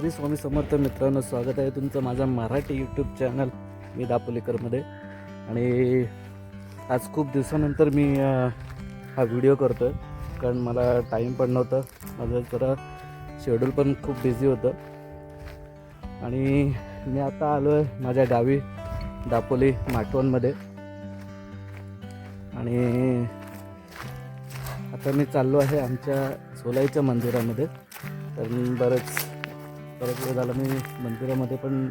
श्री स्वामी समर्थ मित्रांनो स्वागत आहे तुमचं माझा मराठी यूट्यूब चॅनल मी दापोलीकरमध्ये. आणि आज खूप दिवसानंतर मी हा व्हिडिओ करतो आहे कारण मला टाईम पण नव्हतं. माझं जरा शेड्यूल पण खूप बिझी होतं. आणि मी आता आलो आहे माझ्या गावी दापोली माटवणमध्ये. आणि आता मी चाललो आहे आमच्या सोलाईच्या मंदिरामध्ये. तर मी बरंच बरंच वेळ झाला मी मंदिरामध्ये पण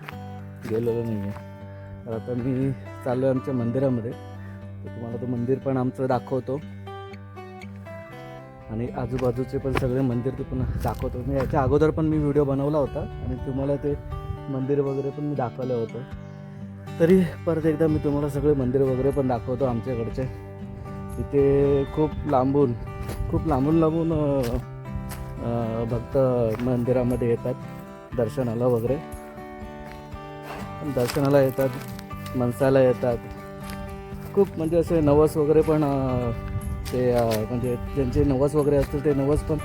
गेलेलो नाही आहे तर आता मी चाललो आहे आमच्या मंदिरामध्ये. तर तुम्हाला तो मंदिर पण आमचं दाखवतो. आणि आजूबाजूचे पण सगळे मंदिर ते पण दाखवतो. मी याच्या अगोदर पण मी व्हिडिओ बनवला होता आणि तुम्हाला ते मंदिर वगैरे पण मी दाखवलं होतं. तरी परत एकदा मी तुम्हाला सगळे मंदिर वगैरे पण दाखवतो आमच्याकडचे. इथे खूप लांबून खूप लांबून लांबून भक्त मंदिरामध्ये येतात. दर्शनाला वगैरे. दर्शनाला येतात मनसाला येतात. खूप म्हणजे असे नवस वगैरे पण ते म्हणजे ज्यांचे नवस वगैरे असतील ते नवस पण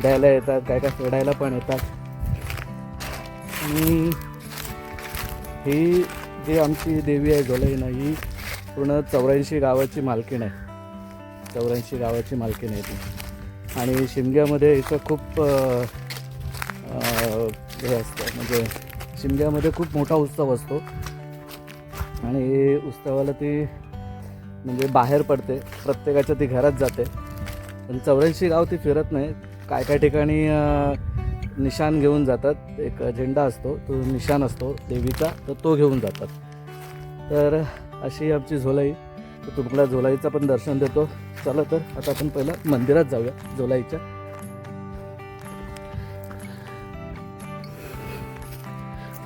द्यायला येतात काय काय फेडायला पण येतात. आणि ही जी आमची देवी आहे गोलईना ही पूर्ण चौऱ्याऐंशी गावाची मालकीण आहे. चौऱ्याऐंशी गावाची मालकीण आहे ती. आणि शिमग्यामध्ये इथं खूप हे असतं. म्हणजे शिमग्यामध्ये खूप मोठा उत्सव असतो. आणि उत्सवाला ती म्हणजे बाहेर पडते. प्रत्येकाच्या ती घरात जाते. पण चौऱ्याऐंशी गाव ती फिरत नाही. काय काय ठिकाणी निशाण घेऊन जातात. एक झेंडा असतो. तो निशाण असतो देवीचा. तर तो घेऊन जातात. तर अशी आमची झोलाई. तर तुम्हाला झोलाईचं पण दर्शन देतो. चला तर आता आपण पहिलं मंदिरात जाऊया. झोलाईच्या.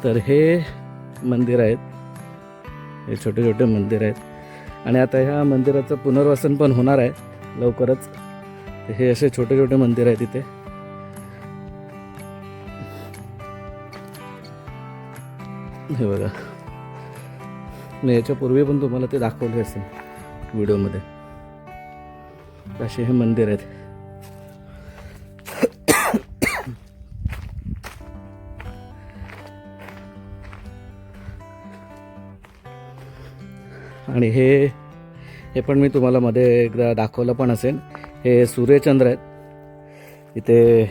तर हे मंदिर आहेत. हे छोटे छोटे मंदिर आहेत. आणि आता ह्या मंदिराचं पुनर्वसन पण होणार आहे लवकरच. हे असे छोटे छोटे मंदिर आहेत इथे. हे बघा. मी याच्यापूर्वी पण तुम्हाला ते दाखवले असेल व्हिडिओमध्ये. असे हे मंदिर आहेत. आणि हे हे पण मी तुम्हाला मध्ये एकदा दाखवलं पण असेल. हे सूर्यचंद्र आहेत. इथे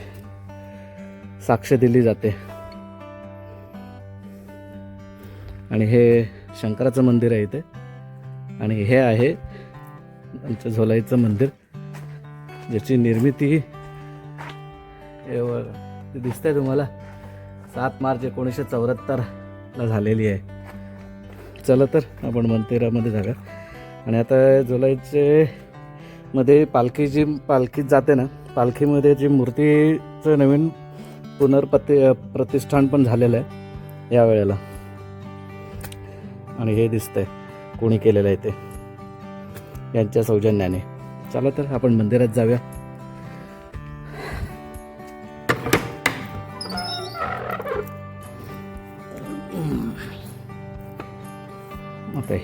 साक्ष दिली जाते. आणि हे शंकराचं मंदिर आहे इथे. आणि हे आहे आमच्या झोलाईचं मंदिर ज्याची निर्मिती दिसतंय तुम्हाला. सात मार्च एकोणीसशे चौऱ्याहत्तरला झालेली आहे. चला तर आपण मंदिरामध्ये जाऊया. आणि आता जुलैचे मध्ये पालखी जी पालखीत जाते ना पालखीमध्ये जी मूर्तीचं नवीन पुनर्पति प्रतिष्ठान पण झालेलं आहे या वेळेला आणि हे दिसतंय कोणी केलेलं आहे ते. यांच्या सौजन्याने. चला तर आपण मंदिरात जाऊया.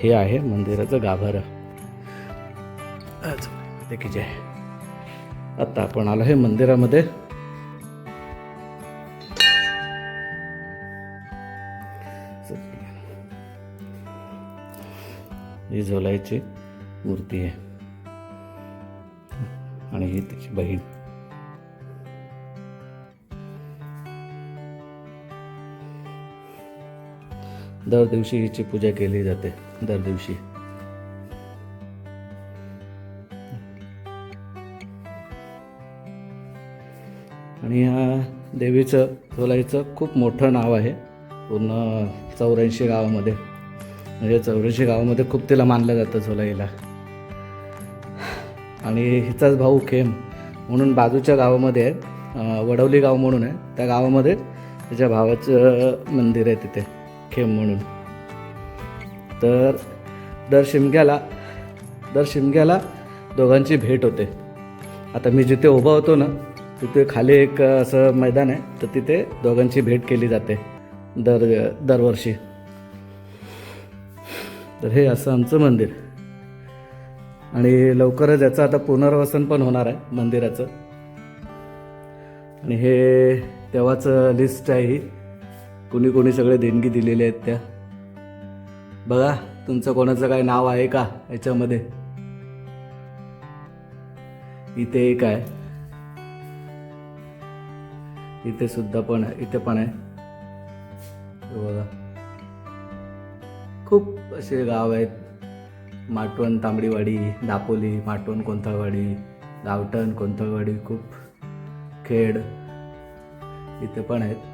हे आहे मंदिराचं गाभारं. की जय. आता आपण आलो आहे मंदिरामध्ये. ही झोलाईची मूर्ती आहे. आणि ही तिची बहीण. दर दिवशी हिची पूजा केली जाते दर दिवशी. आणि ह्या देवीचं झोलाईचं खूप मोठं नाव आहे पूर्ण चौऱ्याऐंशी गावामध्ये. म्हणजे चौऱ्याऐंशी गावामध्ये खूप तिला मानलं जातं झोलाईला आणि हिचाच भाऊ खेम म्हणून बाजूच्या गावामध्ये आहे वडवली गाव म्हणून आहे त्या गावामध्ये तिच्या भावाचं मंदिर आहे तिथे. खेम म्हणून. तर दर शिमग्याला दर शिमग्याला दोघांची भेट होते. आता मी जिथे उभा होतो ना तिथे खाली एक असं मैदान आहे तर तिथे दोघांची भेट केली जाते दर दरवर्षी. तर हे असं आमचं मंदिर. आणि लवकरच याचं आता पुनर्वसन पण होणार आहे मंदिराचं. आणि हे तेव्हाचं लिस्ट आहे ही. कोणी कोणी सगळे देणगी दिलेले आहेत त्या. बघा तुमचं कोणाचं काय नाव आहे का याच्यामध्ये? इथे एक आहे. इथे सुद्धा पण आहे इथे पण आहे. बघा. खूप असे गाव आहेत. माटवण तांबडीवाडी दापोली माटवण कोंथळवाडी गावटण कोंथळवाडी खूप खेड इथे पण आहेत.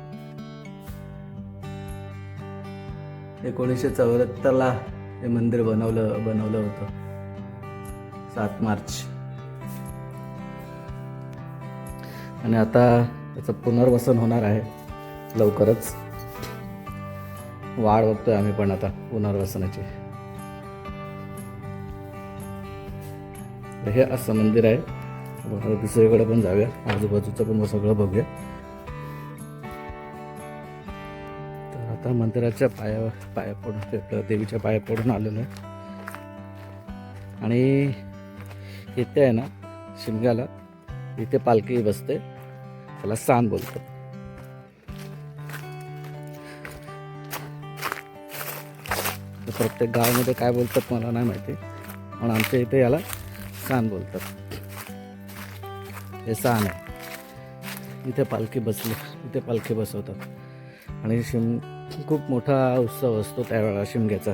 एकोणीसशे चौऱ्याहत्तरला हे मंदिर बनवलं बनवलं होतं. सात मार्च. आणि आता त्याचं पुनर्वसन होणार आहे लवकरच. वाढ बघतोय आम्ही पण आता पुनर्वसनाची. हे असं मंदिर आहे. दुसरीकडे पण जाऊया. आजूबाजूचं पण सगळं बघूया. आता मंदिराच्या पाया पाया पडून ते देवीच्या पाया पडून आलेलो आहे. आणि इथे आहे ना शिमग्याला इथे पालखी बसते. त्याला सान बोलतात. प्रत्येक गावामध्ये काय बोलतात मला नाही माहिती पण आमच्या इथे याला सान बोलतात. हे सान आहे. इथे पालखी बसली इथे पालखी बसवतात. आणि शिम खूप मोठा उत्सव असतो त्यावेळेला शिमग्याचा.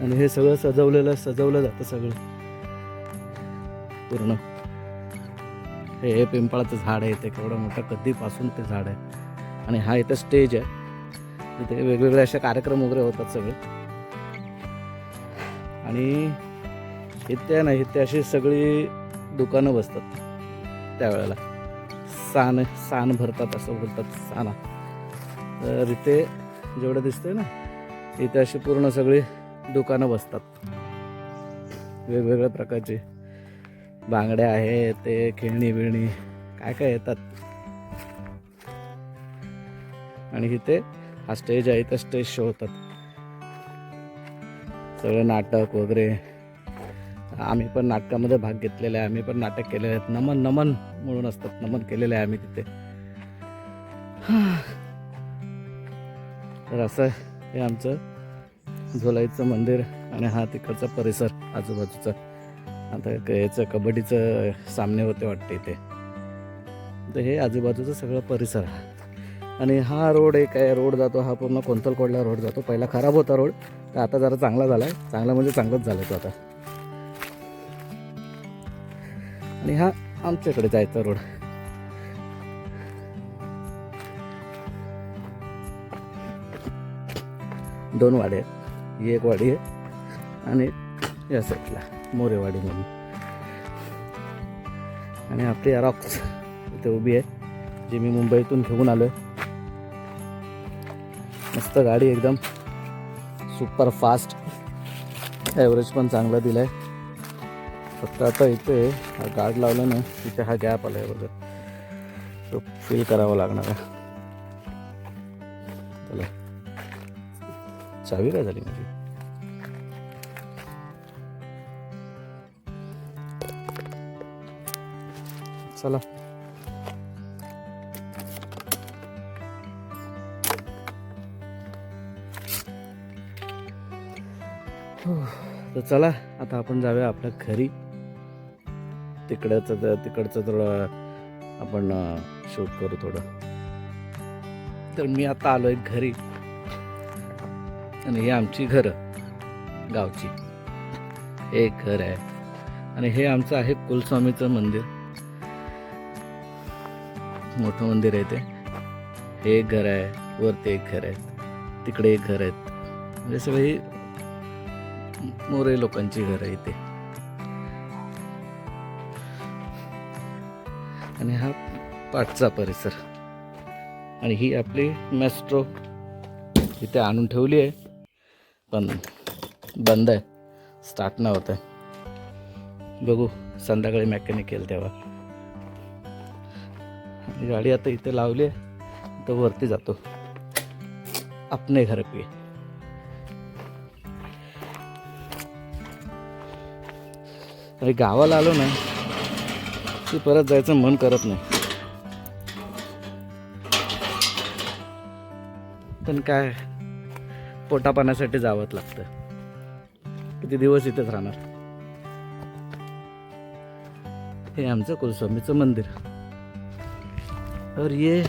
आणि हे सगळं सजवलेलं सजवलं जातं सगळं. पूर्ण. हे हे पिंपळाचं झाड आहे ते केवढं मोठं कधीपासून ते झाड आहे. आणि हा इथं स्टेज आहे. इथे वेगवेगळे असे कार्यक्रम वगैरे होतात सगळे. आणि इथे नाही ना इथे अशी सगळी दुकानं बसतात. त्यावेळेला. सान सान भरतात असं बोलतात साना. तर इथे जेवढं दिसतंय ना इथे अशी पूर्ण सगळी दुकानं बसतात. वेगवेगळ्या प्रकारचे बांगड्या आहे ते खेळणी बिळणी काय काय येतात. आणि इथे हा स्टेज आहे इथं स्टेज शो होतात. सगळं नाटक वगैरे. आम्ही पण नाटकामध्ये भाग घेतलेला आहे आम्ही पण नाटक केलेले आहेत. नमन नमन म्हणून असतात नमन केलेलं आहे आम्ही तिथे. तर असं हे आमचं झोलाईचं मंदिर आणि हा तिकडचा परिसर आजूबाजूचा. आता याचं कबड्डीचं सामने होते वाटते इथे. तर हे आजूबाजूचं सगळं परिसर. आहे आणि हा रोड एक आहे रोड जातो हा पूर्ण कोंतलकोडला रोड जातो. पहिला खराब होता रोड तर आता जरा चांगला झाला आहे चांगला म्हणजे चांगलाच झाला तो आता. आणि हा आमच्याकडे जायचा रोड. दोन वाडे आहेत. ही एक वाडी आहे आणि या साईडला मोरेवाडी म्हणून. आणि आपली रॉक्स इथे उभी आहे जी मी मुंबईतून घेऊन आलो मस्त गाडी एकदम सुपर फास्ट ॲव्हरेज पण चांगला दिला आहे फक्त आता इथे हा गार्ड लावला ना तिथे हा गॅप आला आहे बघा. तो फील करावा लागणार आहे. चावी काय झाली माझी? चला. तर चला आता आपण जाऊया आपल्या घरी. तिकडचं तिकडचं थोडं आपण शूट करू थोडं. तर मी आता आलोय घरी. आणि हे आमची घरं गावची. हे घर आहे. आणि हे आमचं आहे कुलस्वामीचं मंदिर. मोठं मंदिर आहे ते. हे एक घर आहे वरती एक घर आहे. तिकडे एक घर आहेत. म्हणजे सगळी मोरे लोकांची घर आहे इथे. आणि हा पाठचा परिसर. आणि ही आपली मॅस्ट्रो इथे आणून ठेवली आहे. पण बंद आहे. स्टार्ट नाही होत आहे बघू संध्याकाळी मॅकॅनिक केलं तेव्हा. गाडी आता इथे लावली आहे तर वरती जातो. अपने घर पे. अरे गावाला आलो ना की परत जायचं मन करत नाही. पण काय पोटापाण्यासाठी जावंच लागतं. किती दिवस इथेच राहणार? हे आमचं कुलस्वामीचं मंदिर. और ये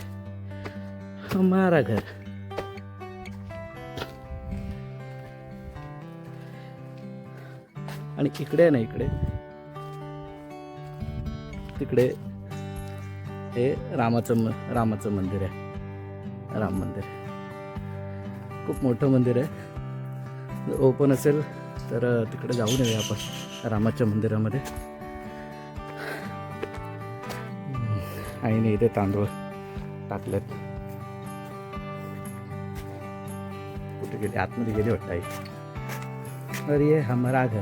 हमारा घर. आणि इकडे आहे ना इकडे. तिकडे हे रामाचं रामाचं मंदिर आहे. राम मंदिर. खूप मोठं मंदिर आहे. जर ओपन असेल तर तिकडे जाऊन येऊया आपण रामाच्या मंदिरामध्ये. आईने इथे तांदूळ टाकलेत. कुठे गेली? आतमध्ये गेली वाटतं आई. अरे ये हमारा घर.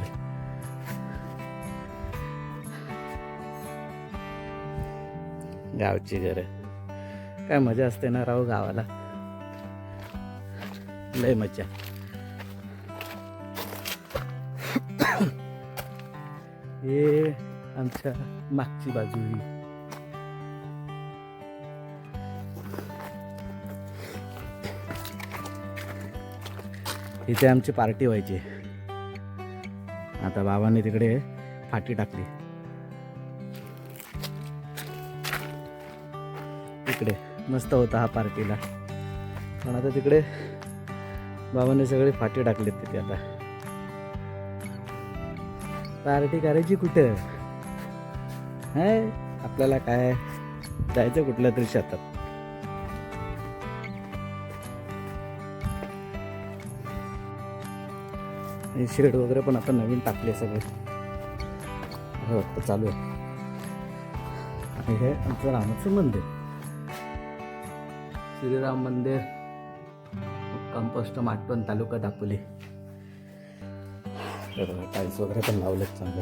गावची घर काय मजा असते ना राहू गावाला. लय मज्जा. हे आमच्या मागची बाजू ही. इथे आमची पार्टी व्हायची. आता बाबांनी तिकडे फाटी टाकली. तिकडे मस्त होता हा पार्टीला. पण आता तिकडे बाबांनी सगळे फाटी टाकलेत तिथे आता. पार्टी करायची कुठं? है आपल्याला काय? जायचं कुठल्या तरी शेतात. शेड वगैरे पण आता नवीन टाकले सगळे. हो, हे वाटतं चालू आहे. आणि हे आमचं रामाचं मंदिर. श्रीराम मंदिर. कंपोस्ट माटपण तालुका दापोली. टाईल्स वगैरे पण लावलेत चांगले.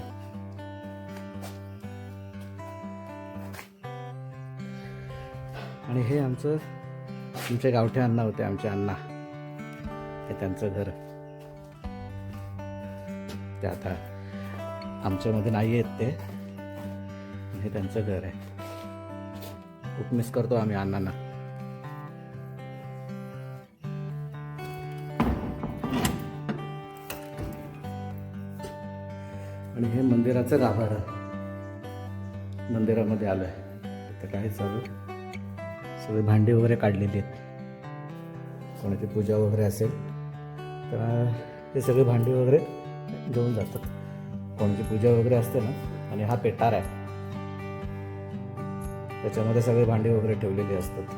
आणि हे आमचं आमचे गावठे अण्णा होते आमचे अण्णा. हे त्यांचं घर. ते आता आमच्यामध्ये नाही आहेत ते. हे त्यांचं घर आहे. खूप मिस करतो आम्ही अण्णांना. हे मंदिराचं मंदिरामध्ये आलं आहे तर काय चालू? सगळी भांडी वगैरे काढलेली आहेत. कोणाची पूजा वगैरे असेल तर ते सगळे भांडी वगैरे घेऊन जातात. कोणाची पूजा वगैरे असते ना आणि हा पेटार आहे. त्याच्यामध्ये सगळे भांडे वगैरे ठेवलेली असतात.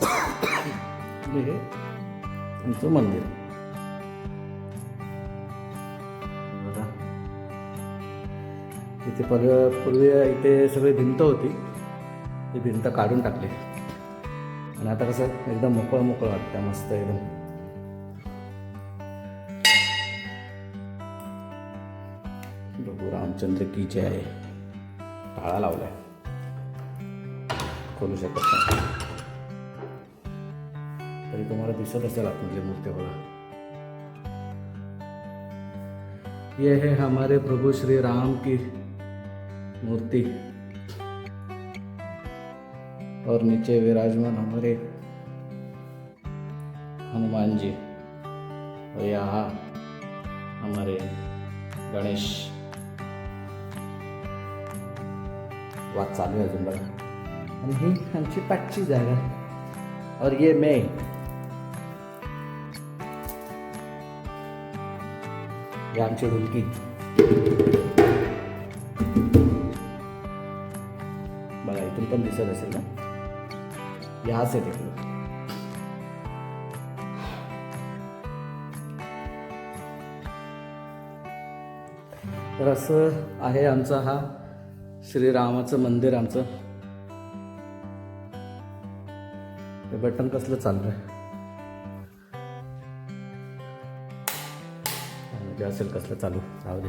हे यांचं मंदिर. इथे पर पूर्वी इथे सगळी भिंत होती. ती भिंत काढून टाकली. आणि आता कसं एकदम मोकळं मोकळं वाटतं मस्त एकदम. बघू रामचंद्र की जे आहे टाळा लावलाय. खोलू शकत नाही. तरी तुम्हाला दिसत असेल आतमधले मूर्ती बघा. ये है हमारे प्रभु श्री राम की मूर्ति. और नीचे विराजमान हमारे हनुमान जी और यहाँ हमारे गणेश. वाद चालू आहे अजून बघा. आणि ही आमची पाचची जागा. और ये मैं. ही आमची ढुलकी बघा इथून पण दिसत असेल ना? याच आहे तिकडे. तर असं आहे आमचा हा श्रीरामाचं मंदिर आमचं. हे बटन कसलं चाललंय? ते असेल कसलं चालू. राहू दे.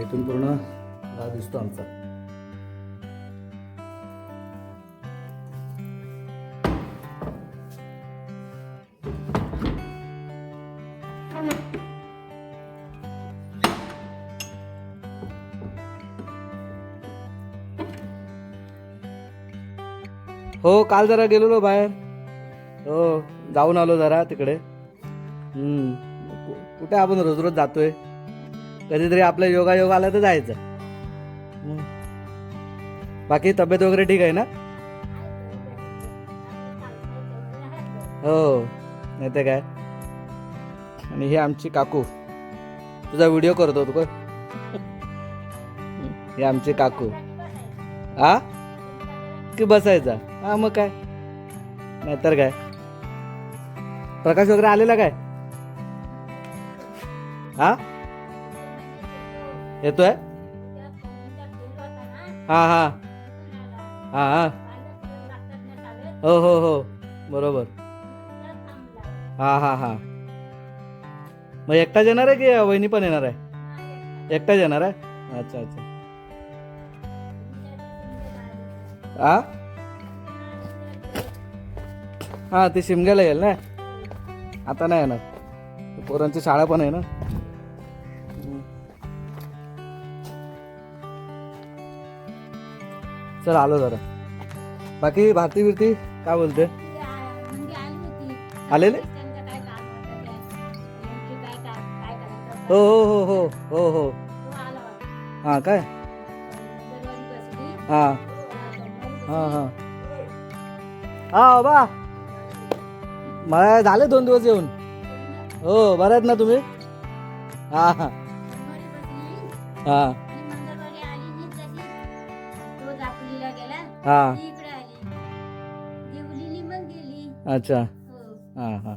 इथून पूर्ण हा दिसतो आमचा. हो काल जरा गेलेलो बाहेर. हो जाऊन आलो जरा तिकडे. कुठे आपण रोज रोज जातोय? कधीतरी आपला योगा योग आला तर जायचं. बाकी तब्येत वगैरे ठीक आहे ना? हो नाही तर काय? आणि ही आमची काकू. तुझा व्हिडिओ करतो तू ही आमची काकू. आ? की बसायचा? हा मग काय? नाहीतर काय? प्रकाश वगैरे आलेला काय? हा? येतोय? हा हा. हा हा. हो हो हो. बरोबर. हा हा हा. मग एकटाच येणार आहे की वहिनी पण येणार आहे? एकटाच येणार आहे? अच्छा अच्छा. आ? हा ते शिमग्याला येईल ना? आता नाही ना पोरांची शाळा पण आहे ना. चल आलो जरा. बाकी भारती बिरती काय बोलते? आलेले? हो हो हो हो हो हो. हा काय? हा हा. हा हा हो, बा. मला झाले दोन दिवस येऊन. हो बरं आहेत ना तुम्ही? हा हा. हा. हा. अच्छा. हा हा.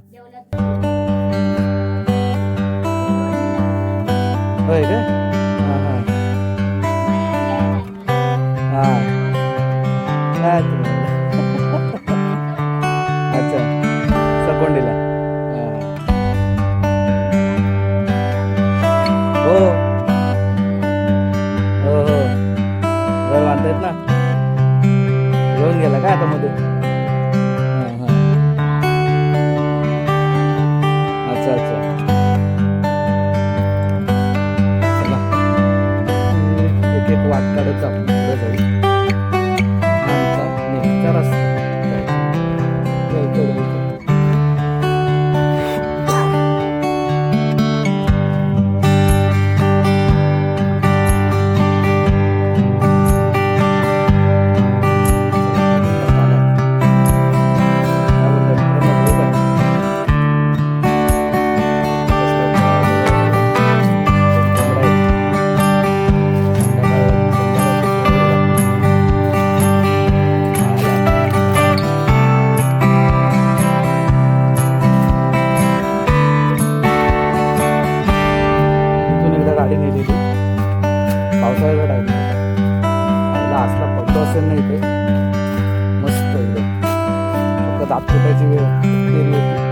फक्त दात फुटायची वेळ गेली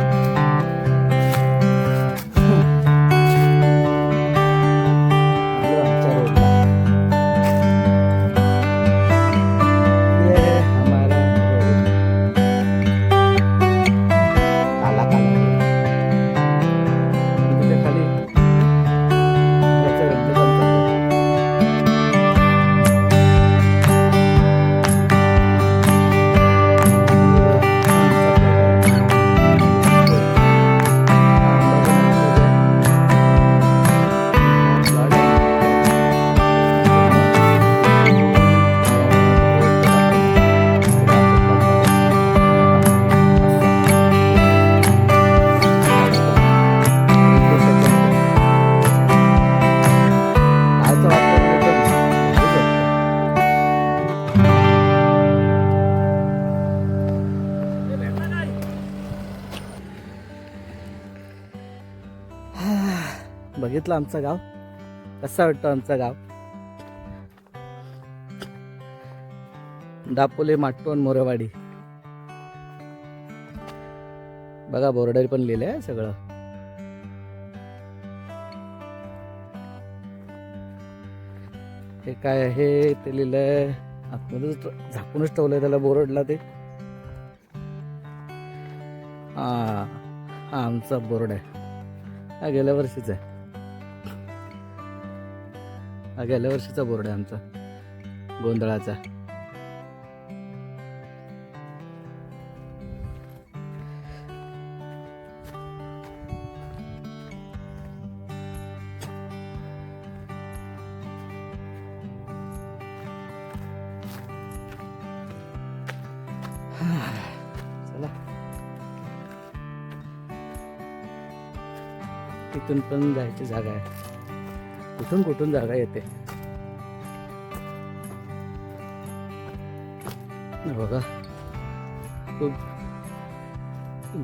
वाटलं आमचं गाव? कसं वाटतं आमचं गाव? दापोले माटोन मोरेवाडी. बघा बोर्डर पण लिहिलं आहे सगळं. हे काय आहे? ते लिहिलंय. आतमध्येच झाकूनच ठेवलंय त्याला बोर्डला ते. हा हा आमचा बोर्ड आहे. हा गेल्या वर्षीच आहे. हा गेल्या वर्षीचा बोर्ड आहे आमचा. गोंधळाचा. चला. तिथून पण जायची जागा आहे. कुठून कुठून जागा येते. बघा खूप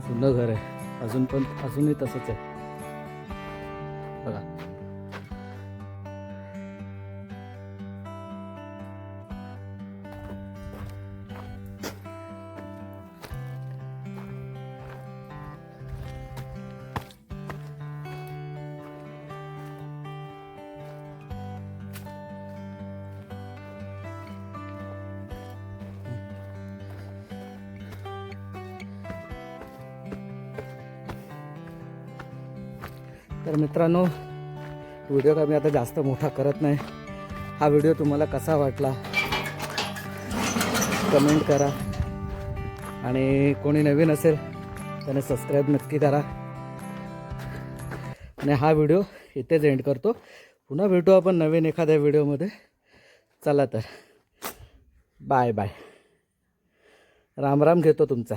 जुनं घर आहे. अजून पण अजूनही तसंच आहे. तर मित्रांनो व्हिडिओ का मी आता जास्त मोठा करत नाही. हा व्हिडिओ तुम्हाला कसा वाटला? कमेंट करा. आणि कोणी नवीन असेल त्याने सबस्क्राईब नक्की करा. आणि हा व्हिडिओ इथेच एंड करतो. पुन्हा भेटू आपण नवीन एखाद्या व्हिडिओमध्ये. चला तर. Bye bye. राम राम घेतो तुमचा.